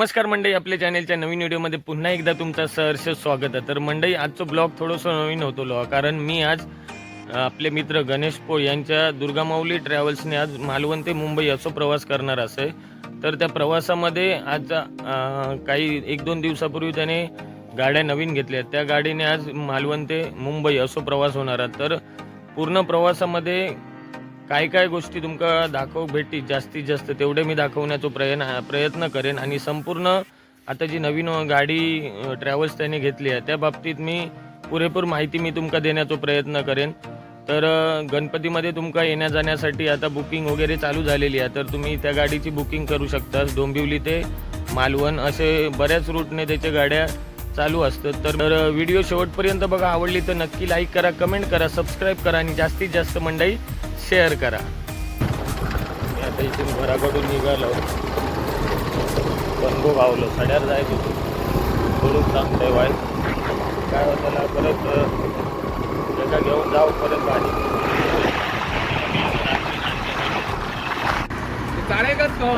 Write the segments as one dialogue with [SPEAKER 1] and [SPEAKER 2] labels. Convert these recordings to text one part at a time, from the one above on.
[SPEAKER 1] नमस्कार मंडळी आपल्या चॅनेलच्या नवीन व्हिडिओमध्ये पुन्हा एकदा तुमचं सहर्ष स्वागत आहे. तर मंडळी आजचं ब्लॉग थोडंसं नवीन होतो लो कारण मी आज आपले मित्र गणेश पोळ यांच्या दुर्गामाऊली ट्रॅव्हल्सने आज मालवण ते मुंबई असो प्रवास करणार असे तर त्या प्रवासामध्ये आज काही एक दोन दिवसापूर्वी त्याने गाड्या नवीन घेतल्या. त्या गाडीने आज मालवण ते मुंबई असो प्रवास होणार आहे. तर पूर्ण प्रवासामध्ये काय काय गोष्टी तुमका दाखव भेटी जास्तीत जास्त. तेवढे मी दाखवण्याचा प्रयत्न प्रयत्न करेन आणि संपूर्ण आता जी नवीन गाडी ट्रॅव्हल्स त्याने घेतली आहे त्या बाबतीत मी पुरेपूर माहिती मी तुमका देण्याचा प्रयत्न करेन. तर गणपतीमध्ये तुमका येण्या जाण्यासाठी आता बुकिंग वगैरे चालू झालेली आहे तर तुम्ही त्या गाडीची बुकिंग करू शकता. डोंबिवली ते मालवण असे बऱ्याच रूटने त्याच्या गाड्या चालू असतात. तर व्हिडिओ शेवटपर्यंत बघा आवडली तर नक्की लाईक करा कमेंट करा सबस्क्राईब करा आणि जास्तीत जास्त मंडई शेअर करा. मी आता इथून घराकडून निघालो. बनगो गावलो सड्यावर जायचं. होतं थोडं वाय काय होतं परत अं, घेऊन जाऊ परत गाडी.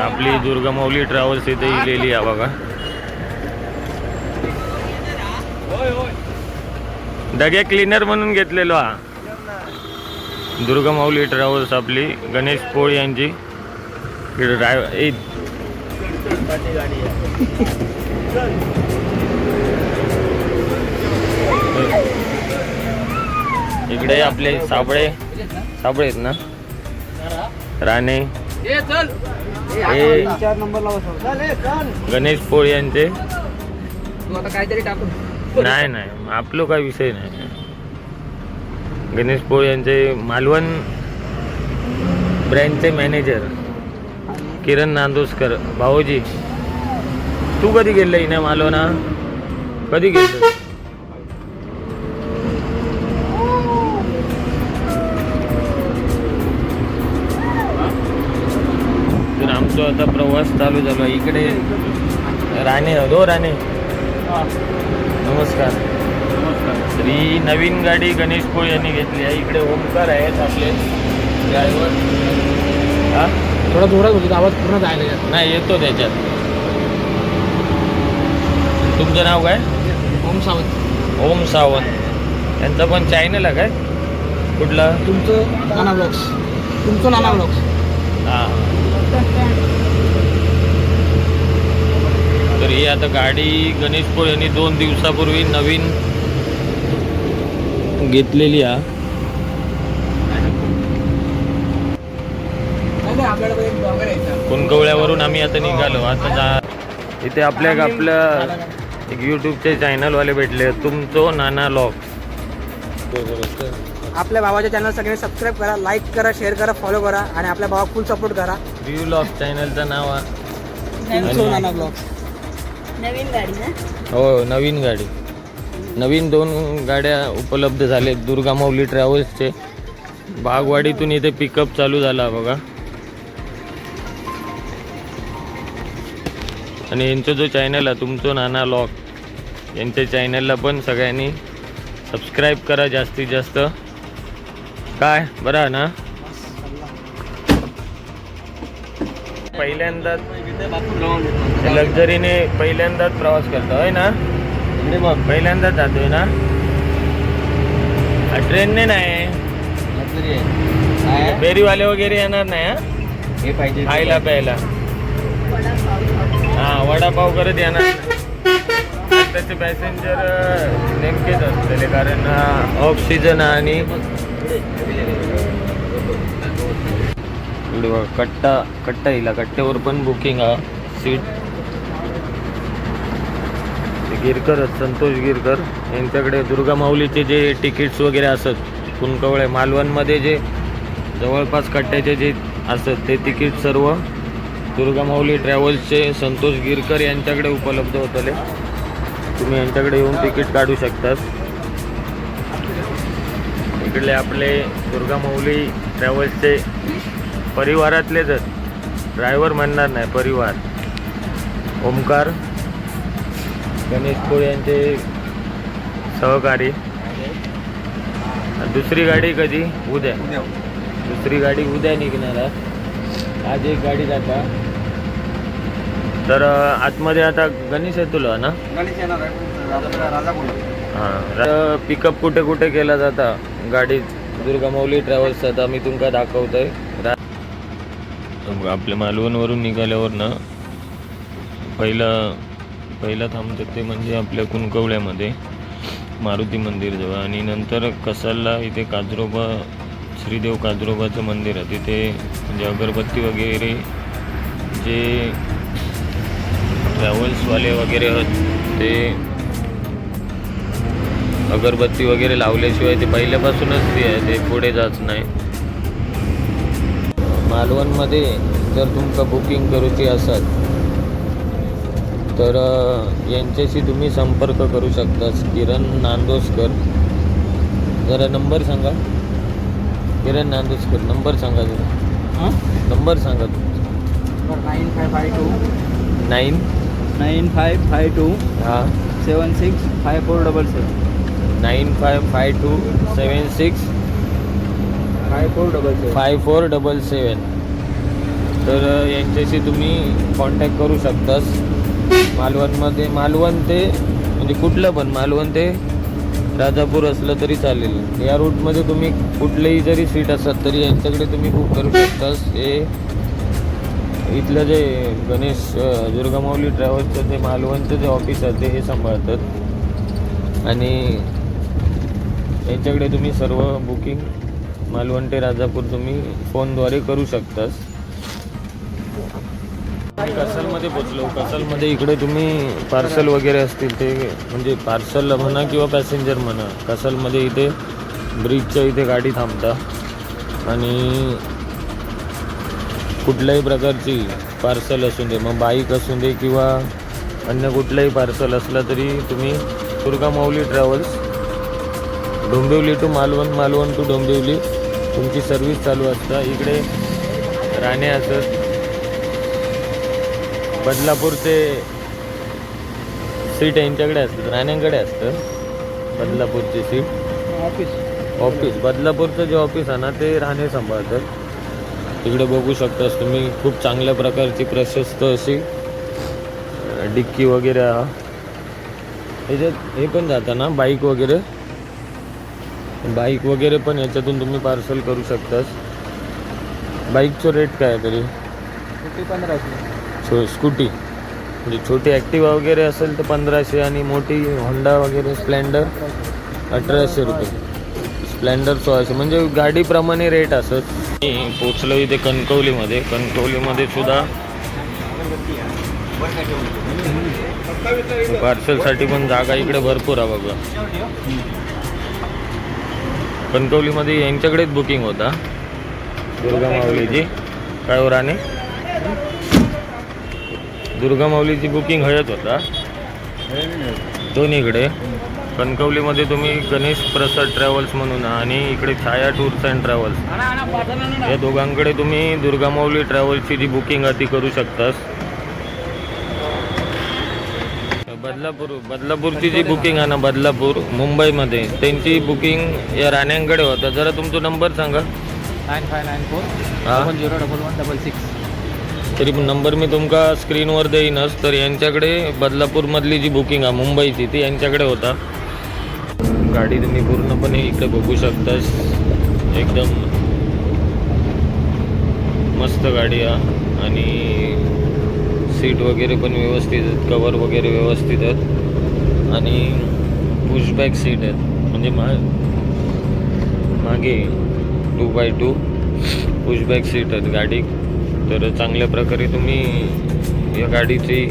[SPEAKER 1] आपली दुर्गमौली ट्रॅव्हल्स इथे इलेली आहे बघा. दगे क्लीनर म्हणून घेतलेलो हा. दुर्गामाऊली ट्रॅव्हल्स आपली गणेश पोळ यांची. ड्रायव्हर ए इकडे आपले साबळे साबळे आहेत ना? राणे. हे गणेश पोळ यांचे. नाही नाही आपलं काय विषय नाही. गणेश पोळ यांचे मालवण ब्रँडचे मॅनेजर किरण नांदोसकर भाऊजी तू कधी गेलं ना मालवणा? कधी गेलं तर आमचा आता प्रवास चालू झाला. इकडे राणे हो राणे. नमस्कार. तर ही नवीन गाडी गणेश पोळ यांनी घेतली आहे. इकडे ओमकार आहेत आपले. ड्रायव्हर हा?
[SPEAKER 2] थोडा जोरात होती आवाज पूर्ण जायला.
[SPEAKER 1] नाही येतो त्याच्यात. तुमचं नाव काय?
[SPEAKER 2] ओम सावंत.
[SPEAKER 1] ओम सावंत. त्यांचा पण चॅनल आहे काय? कुठला?
[SPEAKER 2] तुमचं नाना ब्लॉग्स. तुमचं नाना ब्लॉग्स.
[SPEAKER 1] हा. तर ही आता गाडी गणेश पोळ यांनी दोन दिवसापूर्वी नवीन घेतलेली आहे कुणकवळ्यावरून आम्ही आता निघालो. आता जा. इथे आपल्या आपल्या एक यूट्यूबचे चॅनलवाले भेटले. तुमचो नाना लॉक
[SPEAKER 2] आपल्या भावाच्या चॅनल सगळ्यांनी सबस्क्राईब करा लाईक करा शेअर करा फॉलो करा आणि आपल्या भावा फुल सपोर्ट करा.
[SPEAKER 1] व्ह्यू लॉक चॅनलचं नाव आहे
[SPEAKER 2] तुमचं नाना ब्लॉग्स
[SPEAKER 3] नवीन गाडी ना?
[SPEAKER 1] हो नवीन गाडी. नवीन दोन गाड्या उपलब्ध झाले दुर्गामाऊली ट्रॅव्हल्सचे. बागवाडीतून इथे पिकअप चालू झाला बघा. आणि यांचा जो चॅनल आहे तुमचं नाना लॉक यांच्या चॅनलला पण सगळ्यांनी सबस्क्राईब करा जास्तीत जास्त. काय? बरं ना? पहिल्यांदाच लक्झरीने पहिल्यांदाच प्रवास करतो आहे ना? पहिल्यांदाच जातोय ना. ट्रेनने नाही. फेरीवाले वगैरे येणार नाही हा?
[SPEAKER 2] हे पाहिजे.
[SPEAKER 1] खायला प्यायला. हा वडापाव करत येणार. त्याचे पॅसेंजर नेमकेच असलेले कारण ऑफ सीझन आणि बघा, कट्टा कट्टा येईल कट्ट्यावर पण बुकिंग हा सीट ते गिरकर संतोष गिरकर यांच्याकडे दुर्गामाऊलीचे जे तिकीट्स वगैरे असत कुणकवळे मालवणमध्ये जे जवळपास कट्ट्याचे जे असत ते तिकीट सर्व दुर्गामाऊली ट्रॅव्हल्सचे संतोष गिरकर यांच्याकडे उपलब्ध होतले. तुम्ही यांच्याकडे येऊन तिकीट काढू शकतात. इकडले आपले दुर्गामाऊली ट्रॅव्हल्सचे परिवारातलेच आहेत ड्रायव्हर म्हणणार नाही परिवार. ओमकार गणेश पोळ यांचे सहकारी. दुसरी गाडी कधी? उद्या. दुसरी गाडी उद्या निघणार आहे. आज एक गाडी जाता. तर आतमध्ये आता गणेश आहे तुला ना?
[SPEAKER 2] गणेश येणार आहे. राजा बोला
[SPEAKER 1] हां. पिकअप कुठे कुठे केला जाता? गाडी दुर्गामाऊली ट्रॅव्हल्स आता मी तुमका दाखवतोय. आपल्या मालवणवरून निघाल्यावर ना पहिलं पहिलं थांबतो ते म्हणजे आपल्या कुणकवळ्यामध्ये मारुती मंदिर जवळ. आणि नंतर कसालला इथे काजरोबा श्रीदेव काजरोबाचं मंदिर आहे. तिथे म्हणजे अगरबत्ती वगैरे जे ट्रॅव्हल्सवाले वगैरे आहेत ते अगरबत्ती वगैरे लावल्याशिवाय ते पहिल्यापासूनच ते आहे. ते पुढे जात नाही. मालवणमध्ये जर तुमका बुकिंग करूची असाल तर यांच्याशी तुम्ही संपर्क करू शकता किरण नांदोसकर. जरा नंबर सांगा. किरण नांदोसकर नंबर सांगा जरा. नंबर सांगा.
[SPEAKER 2] Nine five five two.
[SPEAKER 1] Nine?
[SPEAKER 2] Nine five five two.
[SPEAKER 1] हां.
[SPEAKER 2] Seven six five four double seven.
[SPEAKER 1] Nine five five two seven six
[SPEAKER 2] five four double seven.
[SPEAKER 1] Five four double seven. तर यांच्याशी तुम्ही contact करू शकतास. मालवणमध्ये मालवण ते म्हणजे कुठलं पण मालवण ते राजापूर असलं तरी चालेल. या रूटमध्ये तुम्ही कुठलेही जरी सीट असतात तरी यांच्याकडे तुम्ही बुक करू शकतास. हे इथलं जे गणेश अ, दुर्गामाऊली ट्रॅव्हल्सचं ते मालवणचं जे ऑफिस आहे ते हे सांभाळतात. आणि यांच्याकडे तुम्ही सर्व बुकिंग मालवण ते राजापूर तुम्ही फोनद्वारे करू शकतास. कसालमध्ये पोचलो कसालमध्ये इकडे तुम्ही पार्सल वगैरे असतील ते म्हणजे पार्सल म्हणा किंवा पॅसेंजर म्हणा कसालमध्ये इथे ब्रिजच्या इथे गाडी थांबता. आणि कुठल्याही प्रकारची पार्सल असू दे मग बाईक असू दे किंवा अन्य कुठलंही पार्सल असलं तरी तुम्ही Durgamauli travels Dombivli to Malvan Malvan to Dombivli तुमची सर्व्हिस चालू असता. इकडे राणे असत बदलापूरचे सीट यांच्याकडे असतात राण्यांकडे असतं बदलापूरची सीट.
[SPEAKER 2] ऑफिस.
[SPEAKER 1] ऑफिस बदलापूरचं जे ऑफिस आहे ना ते राहणे सांभाळतात. तिकडे बघू शकतास तुम्ही खूप चांगल्या प्रकारची प्रशस्त अशी डिक्की वगैरे ह्याच्यात हे पण जातं ना बाईक वगैरे. बाईक वगैरे पण याच्यातून तुम्ही पार्सल करू शकतास. बाईकचं रेट काय तरी?
[SPEAKER 2] पंधराशे.
[SPEAKER 1] छो स्कूटी. म्हणजे छोटी ॲक्टिवा वगैरे असेल तर पंधराशे आणि मोठी होंडा वगैरे स्प्लेंडर अठराशे रुपये. स्प्लेंडर सोळाशे. म्हणजे गाडीप्रमाणे रेट असत. मी पोचलो इथे कणकवलीमध्ये. कणकवलीमध्ये सुद्धा पार्सलसाठी पण जागा इकडे भरपूर आहे बघा. कणकवलीमध्ये यांच्याकडेच बुकिंग होता. दुर्गा माऊलीची काय हो राणे दुर्गा माऊलीची बुकिंग हयत होता. दोन्हीकडे. कणकवलीमध्ये तुम्ही गणेश प्रसाद ट्रॅव्हल्स म्हणून आणि इकडे छाया टूर्स अँड ट्रॅव्हल्स. या दोघांकडे तुम्ही दुर्गा माऊली ट्रॅव्हल्सची जी बुकिंग आहे ती करू शकतास. बदलापूर बदलापूरची जी बुकिंग आहे ना बदलापूर मुंबईमध्ये त्यांची बुकिंग या राण्यांकडे होता. जरा तुमचा नंबर सांगा.
[SPEAKER 2] Nine five nine four double zero double one double six.
[SPEAKER 1] तरी पण नंबर मी तुमका स्क्रीनवर देईनच. तर यांच्याकडे बदलापूरमधली जी बुकिंग आहे मुंबईची ती यांच्याकडे होता. गाडी तुम्ही पूर्णपणे इकडे बघू शकता एकदम मस्त गाडी आहे. आणि सीट वगैरे पण व्यवस्थित आहेत कवर वगैरे व्यवस्थित आहेत. आणि पुशबॅक सीट आहेत. म्हणजे मा मागे two by two pushback seat आहेत गाडी. तर चांगल्या प्रकारे तुम्ही या गाडीची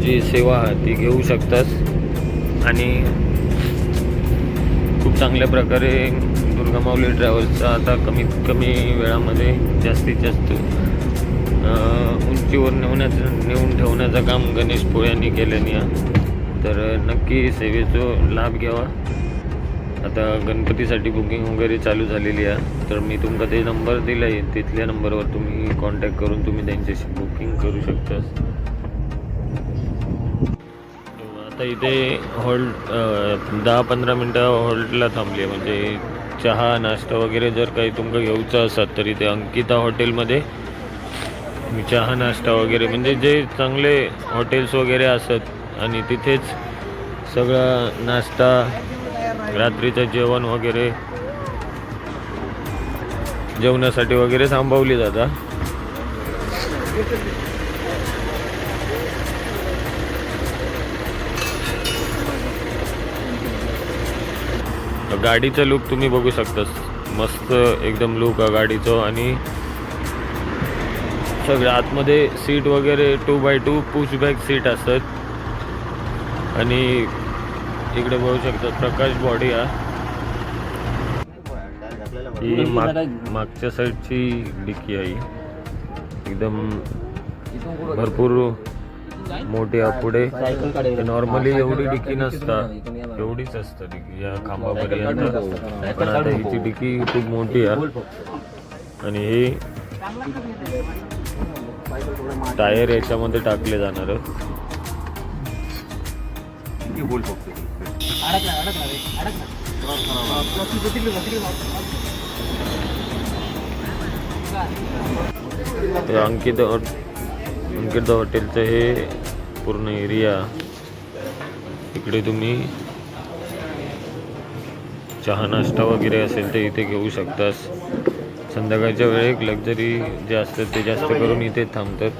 [SPEAKER 1] जी सेवा आहे ती घेऊ शकतास. आणि खूप चांगल्या प्रकारे दुर्गामावली ट्रॅव्हल्सचा आता कमीत कमी वेळामध्ये जास्तीत जास्त उंचीवर नेवण्याचं नेऊन ठेवण्याचं काम गणेश पोळ्यांनी केल्याने तर नक्की सेवेचा लाभ घ्यावा. आता गणपतीसाठी बुकिंग वगैरे चालू झालेली आहे. तर मी तुमका ते नंबर दिला आहे तिथल्या नंबरवर तुम्ही कॉन्टॅक्ट करून तुम्ही त्यांच्याशी बुकिंग करू शकता. आता इथे हॉल्ट दहा पंधरा मिनटं हॉल्टला थांबली आहे. म्हणजे चहा नाश्ता वगैरे जर काही तुमका घ्यायचं असत तर इथे अंकिता हॉटेलमध्ये. चहा नाश्ता वगैरे म्हणजे जे चांगले हॉटेल्स वगैरे असत आणि तिथेच सगळा नाश्ता रात्रीचं जेवण वगैरे जेवणासाठी वगैरे थांबवली जातात गाडीचं लुक तुम्ही बघू शकतास मस्त एकदम लुक आहे गाडीचं आणि सगळं आतमध्ये सीट वगैरे two by two pushback seat असतात. आणि इकडे बघू शकता प्रकाश बॉडी हा. ही माग मागच्या साईडची डिक्की आहे. एकदम भरपूर मोठी आहे पुढे. नॉर्मली एवढी डिक्की नसतात. एवढीच असतं डिक्की या खांबापर्यंत. पण आता हिची डिक्की खूप मोठी आहे. आणि हे टायर याच्यामध्ये टाकले जाणार आहेत. हे अंकित हॉट- अंकित हॉटेलचं हे पूर्ण एरिया इकडे तुम्ही चहा नाश्ता वगैरे असेल तर इथे घेऊ शकतास. संध्याकाळच्या वेळेत लक्झरी जे असतात ते जास्त करून इथे थांबतात.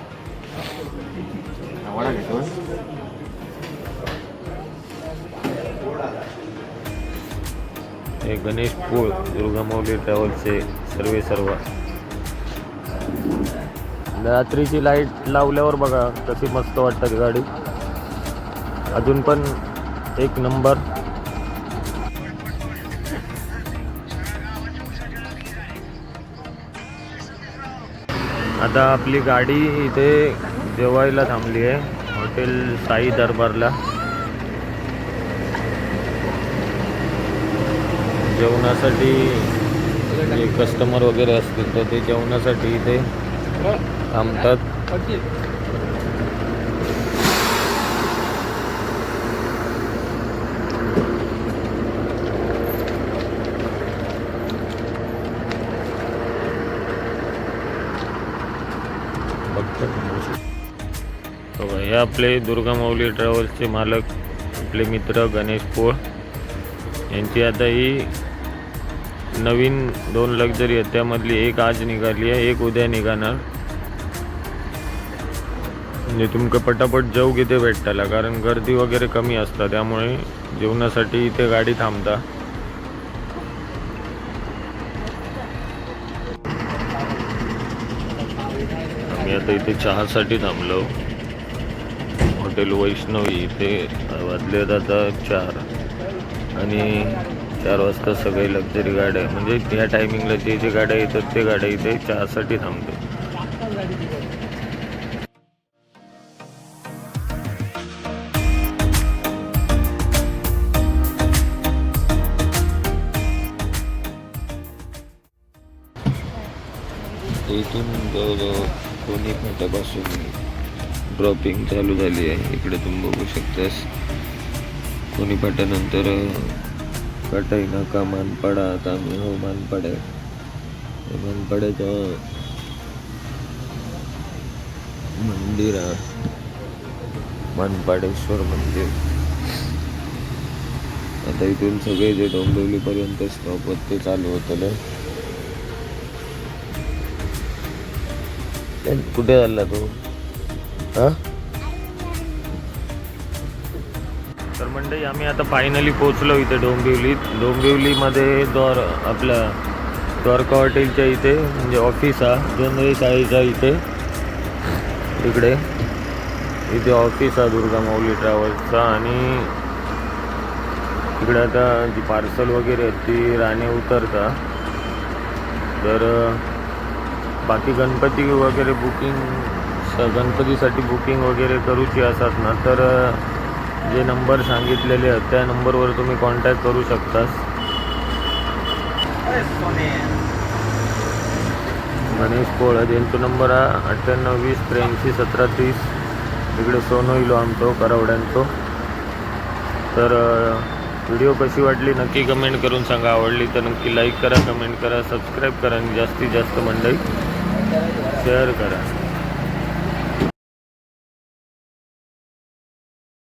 [SPEAKER 1] गणेश पोळ दुर्गामौली ट्रॅव्हल्सचे सर्वे सर्व. रात्रीची लाइट लावल्यावर बघा कशी मस्त वाटतात गाडी. अजून पण एक नंबर. आता आपली गाडी इथे जेवायला थांबली आहे हॉटेल साई दरबारला. जेवणासाठी जे कस्टमर वगैरे असतील तर ते जेवणासाठी इथे थांबतात. म्हणजे. हो, हे आपले दुर्गा माऊली ट्रॅव्हल्सचे मालक आपले मित्र गणेश पोळ. यांची आता ही नवीन दोन लक्झरी आहेत. त्यामधली एक आज निघाली आहे एक उद्या निघाणार. म्हणजे तुमका पटापट जाऊ इथे भेटताला कारण गर्दी वगैरे कमी असतात त्यामुळे जेवणासाठी इथे गाडी थांबता. आम्ही आता इथे चहासाठी थांबलो. हॉटेल वैष्णवी इथे वाजले आता चार. आणि चार वाजता सगळे लक्झरी गाड्या म्हणजे या टायमिंगला जे जे गाड्या येतात ते गाड्या इथे चहासाठी थांबतात इथून जवळजवळ कोणी फाट्यापासून ड्रॉपिंग चालू झाली आहे. इकडे तुम्ही बघू शकतास. कोणी फाट्यानंतर कटाई नका मानपाडा आता आम्ही हो मानपाडा आहे त्या मंदिर आहे. मानपाडेश्वर मंदिर। आता इथून सगळे जे डोंबिवलीपर्यंत स्टॉप होत ते चालू होतं कुठे चालला तू? हा? तर मंडळी आम्ही आता फायनली पोहोचलो इथे डोंबिवलीत. डोंबिवलीमध्ये द्वार आपल्या द्वारका हॉटेलच्या इथे म्हणजे ऑफिस आहे जोंधळे शाळेच्या इथे. इकडे. इथे ऑफिस आहे दुर्गा माऊली ट्रॅव्हल्सचा आणि इकडे आता जी पार्सल वगैरे आहेत ती राणे उतरता. तर बाकी गणपती वगैरे बुकिंग स- गणपतीसाठी बुकिंग वगैरे करूची असतात ना तर जे नंबर सांगितलेले आहेत त्या नंबरवर तुम्ही कॉन्टॅक्ट करू शकतास. गणेश पोळ त्यांचा नंबर आहे अठ्ठ्याण्णव वीस त्र्याऐंशी सतरा तीस. इकडे सोनो इलो आमचो करवड्यांचो तर व्हिडिओ कशी वाटली नक्की कमेंट करून सांगा. आवडली तर नक्की लाईक करा कमेंट करा सबस्क्राईब करा आणि जास्तीत जास्त मंडळी शेअर करा.